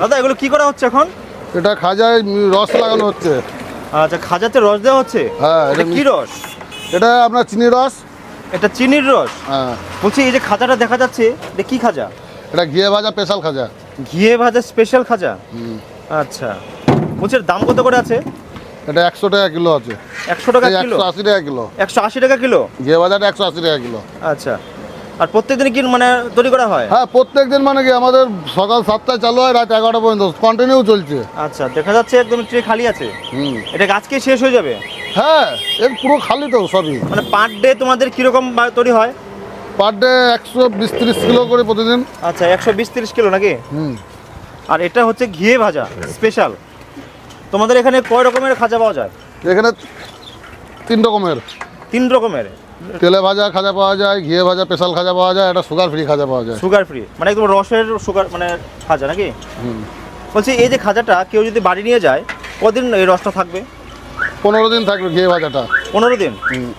দাদা এগুলো কি করা হচ্ছে এখন? এটা খাজায় রস লাগানো হচ্ছে। আচ্ছা খাজাতে রস দেওয়া হচ্ছে? হ্যাঁ, এটা কি রস? এটা আপনার চিনি রস। এটা চিনির রস? হ্যাঁ। বলছি এই যে খাজাটা দেখা যাচ্ছে এটা কি খাজা? এটা ঘিয়ে ভাজা স্পেশাল খাজা। ঘিয়ে ভাজা স্পেশাল খাজা? হুম। আচ্ছা। বলছি দাম কত করে আছে? এটা একশো টাকা কিলো আছে। একশো টাকা কিলো? একশো আশি টাকা কিলো। একশো আশি টাকা কিলো? ঘিয়ে ভাজাটা একশো আশি টাকা কিলো। আচ্ছা। আর প্রত্যেকদিন কি মানে তৈরি করা হয়? হ্যাঁ প্রত্যেক দিন মানে কি আমাদের সকাল সাতটায় চালু হয় রাত এগারোটা পর্যন্ত। কন্টিনিউ চলছে। আচ্ছা দেখা যাচ্ছে একদম ট্রে খালি আছে। হুম। এটা আজকে শেষ হয়ে যাবে? হ্যাঁ এর পুরো খালি তো সবই। মানে পার ডে তোমাদের কীরকম তৈরি হয়? পার ডে একশো বিশ তিরিশ কিলো করে প্রতিদিন। আচ্ছা একশো বিশ তিরিশ কিলো নাকি? হুম। আর এটা হচ্ছে ঘিয়ে ভাজা স্পেশাল তোমাদের এখানে কয় রকমের খাজা পাওয়া যায়? এখানে তিন রকমের। তিন রকমের। তেলে ভাজা খাজা পাওয়া যায় ঘিয়ে ভাজা স্পেশাল খাজা পাওয়া যায় একটা সুগার ফ্রি খাজা পাওয়া যায়। সুগার ফ্রি মানে একদম রসের সুগার মানে খাজা নাকি? হুম। বলছি এই যে খাজাটা কেউ যদি বাড়ি নিয়ে যায় কদিন এই রসটা থাকবে? পনেরো দিন থাকবে ঘিয়ে ভাজাটা। পনেরো দিন? হুম।